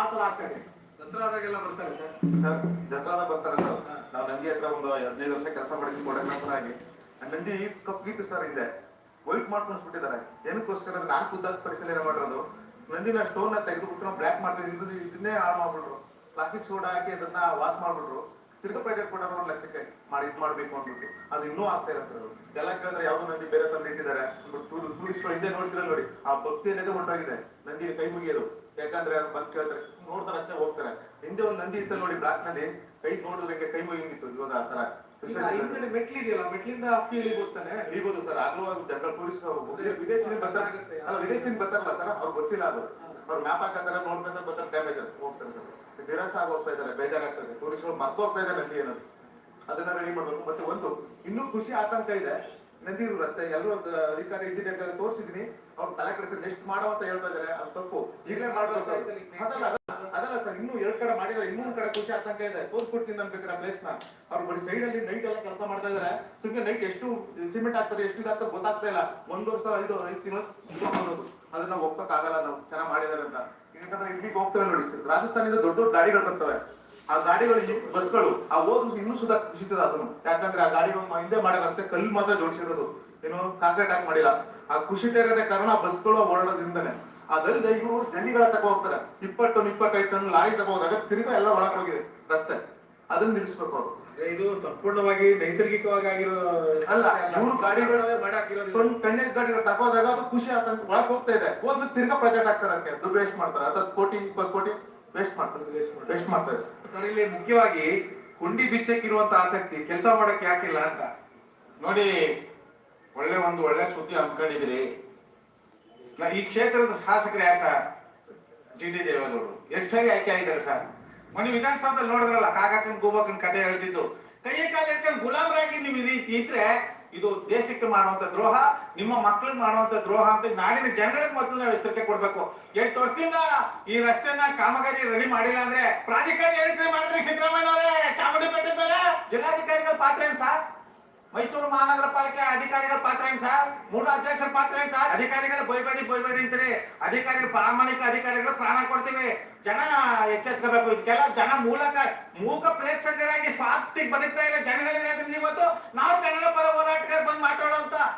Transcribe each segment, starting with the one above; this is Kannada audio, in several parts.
ಆ ತರ ಆಗ್ತದೆ. ಇದೆ ದಸರಾದಾಗೆಲ್ಲ ಬರ್ತಾರೆ ಸರ್. ಸರ್ ದಸರಾದ ಬರ್ತಾರೆ ಸರ್. ನಾವು ನಂದಿ ಹತ್ರ ಒಂದು ಹದಿನೈದು ವರ್ಷ ಕೆಲಸ ಮಾಡಿದ್ವಿ ಕೊಡಕ್ನಾಥನ ಆಗಿ ಆ ನಂದಿ ಕಪ್ಪಿತ್ತು ಸರ್ ಹಿಂದೆ. ವೈಟ್ ಮಾಡ್ಕೊಂಡ್ಬಿಟ್ಟಿದ್ದಾರೆ ಏನಕ್ಕೋಸ್ಕರ ಅಂದ್ರೆ ನಾಲ್ಕು ಉದ್ದಾಗ ಪರಿಶೀಲನೆ ಮಾಡಿರೋದು. ನಂದಿನ ಸ್ಟೋನ್ನ ತೆಗೆದುಬಿಟ್ಟು ನಾವು ಬ್ಲಾಕ್ ಮಾಡ್ತೀವಿ. ಇದನ್ನ ಹಾಳು ಮಾಡ್ಬಿಟ್ರು ಪ್ಲಾಸ್ಟಿಕ್ ಸೋಡಾ ಹಾಕಿ ಅದನ್ನ ವಾಶ್ ಮಾಡ್ಬಿಟ್ರು. ತಿರ್ಗ ಪ್ರಾಜೆಕ್ಟ್ ಮಾಡೋಣ ಲಕ್ಷಕ್ಕೆ ಮಾಡಿ ಇದು ಮಾಡ್ಬೇಕು ಅಂದ್ಬಿಟ್ಟು. ಅದು ಇನ್ನೂ ಆಗ್ತಾ ಇರತ್ತೆ. ಎಲ್ಲ ಕೇಳಿದ್ರೆ ಯಾವ್ದು ನಂದಿ ಬೇರೆ ತಂದು ಇಟ್ಟಿದ್ದಾರೆ. ಟೂರಿಸ್ಟ್ ಹಿಂದೆ ನೋಡ್ತಿಲ್ಲ ನೋಡಿ. ಆ ಭಕ್ತಿ ಅನ್ನೋದೇ ಹೊಂಟೋಗಿದೆ ನಂದಿ ಕೈ ಮುಗಿಯೋದು. ಯಾಕಂದ್ರೆ ಅದು ಬಂದು ಕೇಳ್ತಾರೆ. ನೋಡ್ತಾರೆ ಅಷ್ಟೇ ಹೋಗ್ತಾರೆ. ಹಿಂದೆ ಒಂದು ನಂದಿ ಇತ್ತು ನೋಡಿ ಬ್ಲಾಕ್ನಲ್ಲಿ ಕೈ ನೋಡಿದ್ರೆ ಕೈ ಮುಗಿಂಗಿತ್ತು. ಇವಾಗ ಆ ತರ. ಈಗ ಕಡೆ ಮೆಟ್ಲಿದೆಯಲ್ಲ ಮೆಟ್ಲಿಂದ ಅಪ್ಪಿ ಇಳಿಗೆ ಹೋಗ್ತಾನೆ. ಇರ್ಬೋದು ಸರ್ ಆಗ್ಲೂ ಅದು ಜನರಲ್ ಟೂರಿಸ್ಟ್ ವಿದೇಶದಿಂದ ಬರ್ತಾರೆ. ಅಲ್ಲ ವಿದೇಶದಿಂದ ಬರ್ತಾರಲ್ಲ ಸರ್ ಅವ್ರು ಗೊತ್ತಿಲ್ಲ ಅದು. ಅವ್ರು ಮ್ಯಾಪ್ ಹಾಕಂತಾರೆ ನೋಡ್ಕೊಂಡ್ರೆ ಬರ್ತಾರೆ ಡ್ಯಾಮೇಜ್ ಹೋಗ್ತಾರೆ ಸರ್. ನಿರಾಸ ಆಗಿ ಹೋಗ್ತಾ ಇದ್ದಾರೆ ಬೇಜಾರಾಗ್ತದೆ ಟೂರಿಸ್ಟ್ಗಳು ಮರ್ತು ಹೋಗ್ತಾ ಇದ್ದಾರೆ ಅಂತ ಏನದು ಅದನ್ನ ರೆಡಿ ಮಾಡ್ಬೇಕು. ಮತ್ತೆ ಒಂದು ಇನ್ನೂ ಖುಷಿ ಆತಂಕ ಇದೆ. ನಂದಿರು ರಸ್ತೆ ಎಲ್ಲರೂ ಅಧಿಕಾರಿ ಇಂಜಿನಿಯರ್ ತೋರಿಸಿದೀನಿ. ಅವ್ರು ತಲೆ ಕೆಡಿಸಿದ್ರೆ ನೆಕ್ಸ್ಟ್ ಮಾಡೋ ಅಂತ ಹೇಳ್ತಾ ಇದಾರೆ. ಅದು ತಪ್ಪು. ಈಗಲೇ ಮಾಡ್ಬೇಕು ಅದಲ್ಲ ಅದಲ್ಲ, ಸರ್ ಇನ್ನೂ ಎರಡ್ ಕಡೆ ಮಾಡಿದ್ರೆ. ಇನ್ನೂ ಕಡೆ ಖುಷಿ ಆತಂಕ ಇದೆ. ತೋರ್ಸ್ಕೊಡ್ತೀನಿ ಅನ್ಬೇಕಾದ್ರೆ ಪ್ಲೇಸ್ನ. ಅವ್ರು ಬರೀ ಸೈಡ್ ಅಲ್ಲಿ ನೈಟ್ ಎಲ್ಲ ಕೆಲಸ ಮಾಡ್ತಾ ಇದಾರೆ. ಸುಮ್ಮನೆ ನೈಟ್ ಎಷ್ಟು ಸಿಮೆಂಟ್ ಆಗ್ತದೆ ಎಷ್ಟು ಇದಾಗ್ತದೆ ಗೊತ್ತಾಗ್ತಾ ಇಲ್ಲ. ಒಂದ್ ವರ್ಷ ಐದು ಐದು ತಿಂಗಳು ಅನ್ನೋದು ಅದನ್ನ ಒಪ್ಪಕ್ ಆಗಲ್ಲ ನಾವು. ಚೆನ್ನಾಗಿ ಮಾಡಿದಾರೆ ಅಂತ. ಯಾಕಂದ್ರೆ ಇಲ್ಲಿಗೆ ಹೋಗ್ತಾರೆ ನೋಡಿ ಸರ್. ರಾಜಸ್ಥಾನದಿಂದ ದೊಡ್ಡ ದೊಡ್ಡ ಗಾಡಿಗಳು ಬರ್ತವೆ. ಆ ಗಾಡಿಗಳು ಬಸ್ಗಳು ಆ ಹೋದ್ರು ಇನ್ನೂ ಸುಧಾ ಕುಸಿತದ ಅದನ್ನು ಯಾಕಂದ್ರೆ ಆ ಗಾಡಿಗಳು ಹಿಂದೆ ಮಾಡೋ ರಸ್ತೆ ಕಲ್ಲು ಮಾತ್ರ ಜೋಡಿಸಿರೋದು ಏನು ಕಾಂಕ್ರೀಟ್ ಹಾಕಿ ಮಾಡಿಲ್ಲ. ಆ ಖುಷಿ ಇರೋದೇ ಕಾರಣ ಬಸ್ಗಳು ಓಡಾಡೋದ್ರಿಂದನೇ. ಅದಲ್ಲದೆ ಇವರು ಜಲ್ಲಿಗಳ ತಗೋ ಹೋಗ್ತಾರೆ. ಇಪ್ಪತ್ತು ಟನ್ ಇಪ್ಪತ್ತೈದು ಟನ್ ಲಾರಿ ತಗೋ ಹೋದಾಗ ತಿರುಗಾ ಎಲ್ಲ ಒಳಗೆ ಹೋಗಿದೆ ರಸ್ತೆ. ಅದನ್ನ ನಿಲ್ಲಿಸ್ಬೇಕು ಅವರು. ಇದು ಸಂಪೂರ್ಣವಾಗಿ ನೈಸರ್ಗಿಕವಾಗಿ ಆಗಿರೋ ಅಲ್ಲ ಇವರು ಗಾಡಿಗಳು ಒಂದು ಟನ್ನೇಜ್ ಗಾಡಿಗಳು ತಗೋದಾಗ ಅದು ಖುಷಿ ಆತಂಕ ಒಳಗೆ ಹೋಗ್ತಾ ಇದೆ. ಹೋದ್ಮೇಲೆ ತಿರ್ಗಾ ಪ್ರಾಜೆಕ್ಟ್ ಆಗ್ತಾರೆ ಅದಕ್ಕೆ. ದುಡ್ಡು ವೇಸ್ಟ್ ಮಾಡ್ತಾರೆ. ಹತ್ತತ್ತು ಕೋಟಿ ಇಪ್ಪತ್ತು ಕೋಟಿ ವೇಸ್ಟ್ ಮಾಡ್ತಾರೆ. ವೇಸ್ಟ್ ಮಾಡ್ತಾರೆ. ಇಲ್ಲಿ ಮುಖ್ಯವಾಗಿ ಕುಂಡಿ ಬಿಚ್ಚಕ್ಕಿರುವಂತ ಆಸಕ್ತಿ, ಕೆಲಸ ಮಾಡಕ್ ಯಾಕಿಲ್ಲ ಅಂತ? ನೋಡಿ, ಒಳ್ಳೆ ಒಂದು ಒಳ್ಳೆ ಸುದ್ದಿ ಹಮ್ಮಿಕೊಂಡಿದ್ರಿ ಈ ಕ್ಷೇತ್ರದ ಶಾಸಕರು ಯಾರು ಸರ್? ಜಿ ಡಿ ದೇವೇಗೌಡರು. ಎಷ್ಟು ಸರಿ ಆಯ್ಕೆ ಆಗಿದ್ದಾರೆ ಸರ್? ಮೊನ್ನೆ ವಿಧಾನಸೌಧದಲ್ಲಿ ನೋಡಿದ್ರಲ್ಲ, ಕಾಕಾಕನ್, ಗೋಬಾಕನ್ ಕತೆ ಹೇಳ್ತಿದ್ದು. ಕೈಯ ಕಾಲ ಇಟ್ಕೊಂಡು ಗುಲಾಮರಾಗಿ ನೀವು ಇದ್ರೆ ಇದು ದೇಶಕ್ಕೆ ಮಾಡುವಂತ ದ್ರೋಹ, ನಿಮ್ಮ ಮಕ್ಕಳಿಗೆ ಮಾಡುವಂತ ದ್ರೋಹ ಅಂತ ನಾಡಿನ ಜನರಿಗೆ ಮೊದಲು ನಾವು ಎಚ್ಚರಿಕೆ ಕೊಡ್ಬೇಕು. ಎಂಟು ವರ್ಷದಿಂದ ಈ ರಸ್ತೆನ ಕಾಮಗಾರಿ ರೆಡಿ ಮಾಡಿಲ್ಲ ಅಂದ್ರೆ ಪ್ರಾಧಿಕಾರಿ ಹೇಳಿದ್ರೆ ಮಾಡಿದ್ರೆ ಸಿದ್ದರಾಮಯ್ಯ ಅವರೇ ಚಾಮುಂಡಿಪೇಟೆ ಮೇಲೆ ಜಿಲ್ಲಾಧಿಕಾರಿಗಳ ಪಾತ್ರ ಏನು ಸರ್? ಮೈಸೂರು ಮಹಾನಗರ ಪಾಲಿಕೆ ಅಧಿಕಾರಿಗಳ ಪಾತ್ರ ಏನ್ ಸರ್? ಮೂಲ ಅಧ್ಯಕ್ಷರ ಪಾತ್ರ ಏನ್ ಸರ್? ಅಧಿಕಾರಿಗಳ ಬೈಬೇಡಿ ಬೈಬೇಡಿ ಅಂತೀರಿ. ಅಧಿಕಾರಿಗಳು, ಪ್ರಾಮಾಣಿಕ ಅಧಿಕಾರಿಗಳು ಪ್ರಾಣ ಕೊಡ್ತೀವಿ. ಜನ ಎಚ್ಚೆತ್ಕೋಬೇಕು. ಇದಕ್ಕೆಲ್ಲ ಜನ ಮೂಲಕ, ಮೂಕ ಪ್ರೇಕ್ಷಕರಾಗಿ ಸ್ವಾರ್ಥಿಗೆ ಬದುಕ್ತಾ ಇಲ್ಲ ಜನಗಳಿರೋದ್ರಿಂದ ಇವತ್ತು ನಾವು ಕನ್ನಡ ಪರ ಮಾತಾಡುವಂತ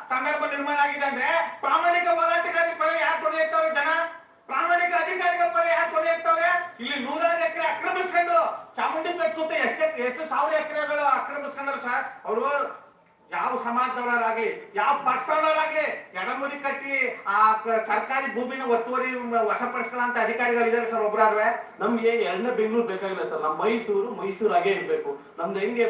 ಸಂದರ್ಭ ನಿರ್ಮಾಣ ಆಗಿದೆ ಅಂದ್ರೆ ಪ್ರಾಮಾಣಿಕ ಹೋರಾಟಗಾರರ ಪರ ಕೊನೆ ಇರ್ತಾವ್ರೆ ಜನ? ಪ್ರಾಮಾಣಿಕ ಅಧಿಕಾರಿಗಳ ಪರ ಕೊನೆ ಇರ್ತಾವ್ರೆ ಇಲ್ಲಿ ನೂರಾರು ಎಕರೆ ಆಕ್ರಮಿಸ್ಕೊಂಡು ಚಾಮುಂಡಿ ಬೆಟ್ಟ ಸುತ್ತ ಎಷ್ಟು ಎಷ್ಟು ಸಾವಿರ ಎಕರೆಗಳು ಆಕ್ರಮಿಸ್ಕೊಂಡ್ರು ಸರ್? ಅವರು ಯಾವ ಸಮಾಜದವರಾಗ್ಲಿ, ಯಾವ ಪಕ್ಷದವರಾಗ್ಲಿ, ಎಡಮುರಿ ಕಟ್ಟಿ, ಆ ಸರ್ಕಾರಿ ಭೂಮಿನ ಒತ್ತುವರಿ ವಶಪಡಿಸ್ಕೊಳ್ಳಂತ ಅಧಿಕಾರಿಗಳು ಇದಾರೆ ಸರ್ ಒಬ್ರಾದ್ವೆ ನಮ್ಗೆ ಎರಡನೇ ಬೆಂಗಳೂರು ಬೇಕಾಗಿಲ್ಲ ಸರ್. ನಮ್ಮ ಮೈಸೂರು ಮೈಸೂರು ಹಾಗೆ ಇರ್ಬೇಕು. ನಮ್ದು ಹೆಂಗೆ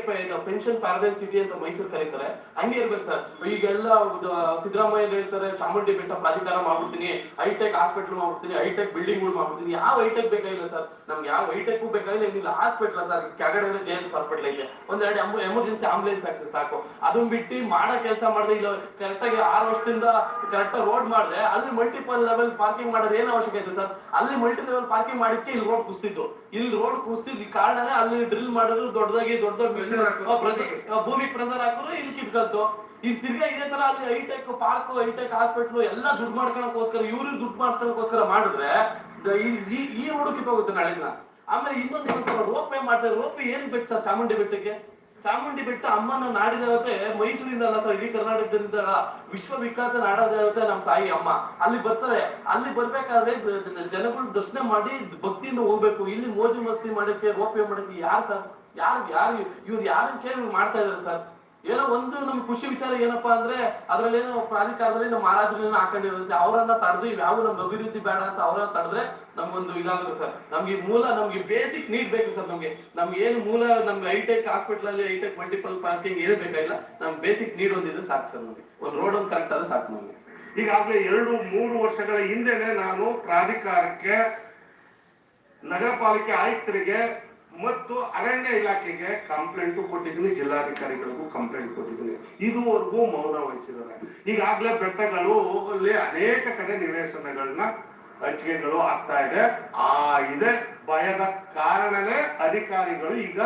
ಪೆನ್ಷನ್ ಪ್ಯಾರಡೈಸ್ ಸಿಟಿ ಅಂತ ಮೈಸೂರು ಕರೀತಾರೆ ಹಂಗೆ ಇರ್ಬೇಕು ಸರ್. ಈಗೆಲ್ಲ ಇದು ಸಿದ್ದರಾಮಯ್ಯ ಹೇಳ್ತಾರೆ, ಚಾಮುಂಡಿ ಬೆಟ್ಟ ಪ್ರಾಧಿಕಾರ ಮಾಡ್ಬಿಡ್ತೀನಿ. ಹೈಟೆಕ್ ಹಾಸ್ಪಿಟಲ್ ಮಾಡ್ಬಿಡ್ತೀನಿ. ಹೈಟೆಕ್ ಬಿಲ್ಡಿಂಗ್ ಮಾಡ್ಬಿಡ್ತೀನಿ. ಯಾವ ಹೈಟೆಕ್ ಬೇಕಾಗಿಲ್ಲ ಸರ್. ನಮ್ಗೆ ಯಾವ ಹೈಟೆಕ್ ಬೇಕಾಗಿಲ್ಲ. ಏನಿಲ್ಲ ಹಾಸ್ಪಿಟಲ್ ಸರ್. ಕೆಳಗಡೆ ಜೆ ಎಸ್ ಹಾಸ್ಪಿಟಲ್ ಐತೆ. ಒಂದೆರಡು ಎಮರ್ಜೆನ್ಸಿ ಆಂಬುಲೆನ್ಸ್ ಆಕ್ಸೆಸ್ ಸಾಕು. ಅದನ್ನ ಬಿಟ್ಟು ಮಾಡೋ ಕೆಲಸ ಮಾಡಿದೆ ಇಲ್ಲ ಕರೆಕ್ಟಾಗಿ ಆರು ವರ್ಷದಿಂದ ಕರೆಕ್ಟ್ ರೋಡ್ ಮಾಡಿದೆ ಅಲ್ಲಿ ಮಲ್ಟಿಪಲ್ ಲೆವೆಲ್ ಪಾರ್ಕಿಂಗ್ ಮಾಡೋದು ಏನು ಅವಶ್ಯಕ ಇದೆ ಸರ್? ಅಲ್ಲಿ ಮಲ್ಟಿ ಲೆವೆಲ್ ಪಾರ್ಕಿಂಗ್ ಮಾಡಿದ್ಕೆ ಇಲ್ಲಿ ರೋಡ್ ಕುಸ್ತಿದ್ದು ಇಲ್ಲಿ ರೋಡ್ ಕುಸ್ತಿದ್ ಕಾರಣನೇ ಅಲ್ಲಿ ಡ್ರಿಲ್ ಮಾಡಿದ್ರು ದೊಡ್ಡದಾಗಿ ದೊಡ್ಡದಾಗಿ ಭೂಮಿ ಭೂಮಿಗೆ ಪ್ರೆಸರ್ ಹಾಕಿದ್ರು ಇಲ್ಲಿ ಕಿತ್ಕಂತು ಈಗ ತಿರ್ಗಾ ಇದೇ ತರ ಅಲ್ಲಿ ಹೈಟೆಕ್ ಪಾರ್ಕ್ ಹೈಟೆಕ್ ಹಾಸ್ಪಿಟ್ಲು ಎಲ್ಲ ದುಡ್ಡು ಮಾಡ್ಕೊಳಕೋಸ್ಕರ ಇವ್ರಿಗೆ ದುಡ್ಡು ಮಾಡ್ಸ್ಕೊಳಕೋಸ್ಕರ ಮಾಡಿದ್ರೆ ಈ- ಈ ಹೋಗುತ್ತೆ ನಾಳೆ ಆಮೇಲೆ ಇನ್ನೊಂದು ರೋಪ್ ವೇ ಮಾಡ್ತಾರೆ ರೋಪ್ ಏನ್ ಬೇಕು ಸರ್ ಚಾಮುಂಡಿ ಬೆಟ್ಟಕ್ಕೆ? ಚಾಮುಂಡಿ ಬೆಟ್ಟ ಅಮ್ಮನ ನಾಡಿನ ದೇವತೆ ಮೈಸೂರಿಂದ ಅಲ್ಲ ಸರ್, ಇಡೀ ಕರ್ನಾಟಕದಿಂದ ವಿಶ್ವವಿಖ್ಯಾತ ನಾಡದೇವತೆ ನಮ್ಮ ತಾಯಿ ಅಮ್ಮ. ಅಲ್ಲಿ ಬರ್ತಾರೆ. ಅಲ್ಲಿ ಬರ್ಬೇಕಾದ್ರೆ ಜನಗಳು ದರ್ಶನ ಮಾಡಿ ಭಕ್ತಿಯಿಂದ ಹೋಗ್ಬೇಕು. ಇಲ್ಲಿ ಮೋಜು ಮಸ್ತಿ ಮಾಡಕ್ಕೆ ರೋಪೆ ಮಾಡಕ್ಕೆ ಯಾರು ಸರ್? ಯಾರು ಯಾರು, ಇವ್ರು ಯಾರು ಕೇಳಿ ಮಾಡ್ತಾ ಇದಾರೆ ಸರ್? ಏನೋ ಒಂದು ನಮ್ಗೆ ಖುಷಿ ವಿಚಾರ ಏನಪ್ಪಾ ಅಂದ್ರೆ ಅದ್ರಲ್ಲೇನೋ ಪ್ರಾಧಿಕಾರದಲ್ಲಿ ನಮ್ಮ ಮಹಾರಾಜರನ್ನ ಹಾಕೊಂಡಿರುತ್ತೆ ಅವರನ್ನ ತಡೆದು ಯಾವ ನಮ್ಗೆ ಅಭಿವೃದ್ಧಿ ಬೇಡ ಅಂತ ಅವರನ್ನ ತಡೆದ್ರೆ ನಮ್ಗೊಂದು ಇದಾಗುತ್ತೆ ಸರ್. ನಮ್ಗೆ ಮೂಲ, ನಮ್ಗೆ ಬೇಸಿಕ್ ನೀಡ್ ಬೇಕು ಸರ್ ನಮ್ಗೆ. ನಮ್ಗೆ ಏನು ಮೂಲ, ನಮ್ಗೆ ಐಟೆಕ್ ಹಾಸ್ಪಿಟಲ್ ಅಲ್ಲಿ ಐಟೆಕ್ ಮಲ್ಟಿಪಲ್ ಪಾರ್ಕಿಂಗ್ ಏನು ಬೇಕಾಗಿಲ್ಲ, ನಮ್ಗೆ ಬೇಸಿಕ್ ನೀಡ್ ಒಂದಿದ್ರೆ ಸಾಕು ಸರ್ ನಮ್ಗೆ. ಒಂದು ರೋಡ್ ಒಂದು ಕರೆಕ್ಟ್ ಆದ್ರೆ ಸಾಕು ನಮ್ಗೆ. ಈಗಾಗಲೇ ಎರಡು, ಮೂರು ವರ್ಷಗಳ ಹಿಂದೆನೆ ನಾನು ಪ್ರಾಧಿಕಾರಕ್ಕೆ ನಗರ ಪಾಲಿಕೆ ಆಯುಕ್ತರಿಗೆ ಮತ್ತು ಅರಣ್ಯ ಇಲಾಖೆಗೆ ಕಂಪ್ಲೇಂಟ್ ಕೊಟ್ಟಿದ್ದೀನಿ, ಜಿಲ್ಲಾಧಿಕಾರಿಗಳಿಗೂ ಕಂಪ್ಲೇಂಟ್ ಕೊಟ್ಟಿದ್ದೀನಿ. ಇದುವರೆಗೂ ಮೌನ ವಹಿಸಿದ್ದಾರೆ. ಈಗಾಗಲೇ ಬೆಟ್ಟಗಳು ಅನೇಕ ಕಡೆ ನಿವೇಶನಗಳನ್ನ ಹಂಚಿಕೆಗಳು ಆಗ್ತಾ ಇದೆ. ಆ ಇದೆ. ಭಯದ ಕಾರಣನೇ ಅಧಿಕಾರಿಗಳು ಈಗ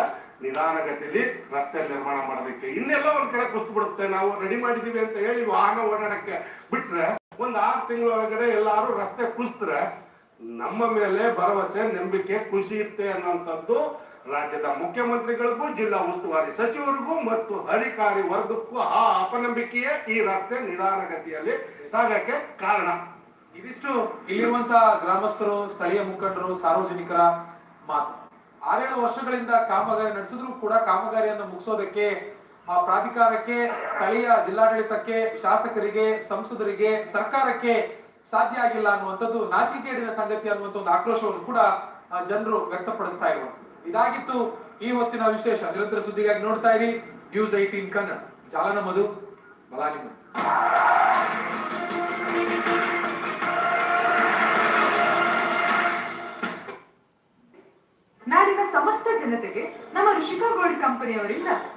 ನಿಧಾನಗತಿಯಲ್ಲಿ ರಸ್ತೆ ನಿರ್ಮಾಣ ಮಾಡೋದಕ್ಕೆ ಇನ್ನೆಲ್ಲ ಒಂದ್ ಕಡೆ ಕುಸ್ತು ಬಿಡುತ್ತೆ ನಾವು ರೆಡಿ ಮಾಡಿದೀವಿ ಅಂತ ಹೇಳಿ ವಾಹನ ಓಡಾಡಕ್ಕೆ ಬಿಟ್ರೆ ಒಂದ್ ಆರು ತಿಂಗಳೊಳಗಡೆ ಎಲ್ಲಾರು ರಸ್ತೆ ಕುಸಿದ್ರೆ ನಮ್ಮ ಮೇಲೆ ಭರವಸೆ, ನಂಬಿಕೆ, ಖುಷಿ ಅನ್ನುವಂಥದ್ದು ರಾಜ್ಯದ ಮುಖ್ಯಮಂತ್ರಿಗಳಿಗೂ, ಜಿಲ್ಲಾ ಉಸ್ತುವಾರಿ ಸಚಿವರಿಗೂ ಮತ್ತು ಅಧಿಕಾರಿ ವರ್ಗಕ್ಕೂ ಆ ಅಪನಂಬಿಕೆಯೇ ಈ ರಸ್ತೆ ನಿಧಾನಗತಿಯಲ್ಲಿ ಸಾಗಕ್ಕೆ ಕಾರಣ. ಇದಿಷ್ಟು ಇಲ್ಲಿರುವಂತಹ ಗ್ರಾಮಸ್ಥರು, ಸ್ಥಳೀಯ ಮುಖಂಡರು, ಸಾರ್ವಜನಿಕರ ಮಾತು. ಆರೇಳು ವರ್ಷಗಳಿಂದ ಕಾಮಗಾರಿ ನಡೆಸಿದ್ರು ಕೂಡ ಕಾಮಗಾರಿಯನ್ನು ಮುಗಿಸೋದಕ್ಕೆ, ಆ ಪ್ರಾಧಿಕಾರಕ್ಕೆ, ಸ್ಥಳೀಯ ಜಿಲ್ಲಾಡಳಿತಕ್ಕೆ, ಶಾಸಕರಿಗೆ, ಸಂಸದರಿಗೆ, ಸರ್ಕಾರಕ್ಕೆ ಸಾಧ್ಯ ಆಗಿಲ್ಲ ಅನ್ನುವಂಥದ್ದು ನಾಚಿಕೇಡಿನ ಸಂಗತಿ ಅನ್ನುವಂಥ ಒಂದು ಆಕ್ರೋಶವನ್ನು ಕೂಡ ಜನರು ವ್ಯಕ್ತಪಡಿಸ್ತಾ ಇರುವಂಥದ್ದು. ಇದಾಗಿತ್ತು ಈ ಹೊತ್ತಿನ ವಿಶೇಷ. ನಿರಂತರ ಸುದ್ದಿಗಾಗಿ ನೋಡ್ತಾ ಇರಿ. News eighteen Kannada. ಚಾಲನ ಮಧು ಬಲಾನಿ ನಾಡಿನ ಸಮಸ್ತ ಜನತೆಗೆ ನಮ್ಮ ಋಷಿಕಾ ಗೋಲ್ಡ್ ಕಂಪನಿಯವರಿಂದ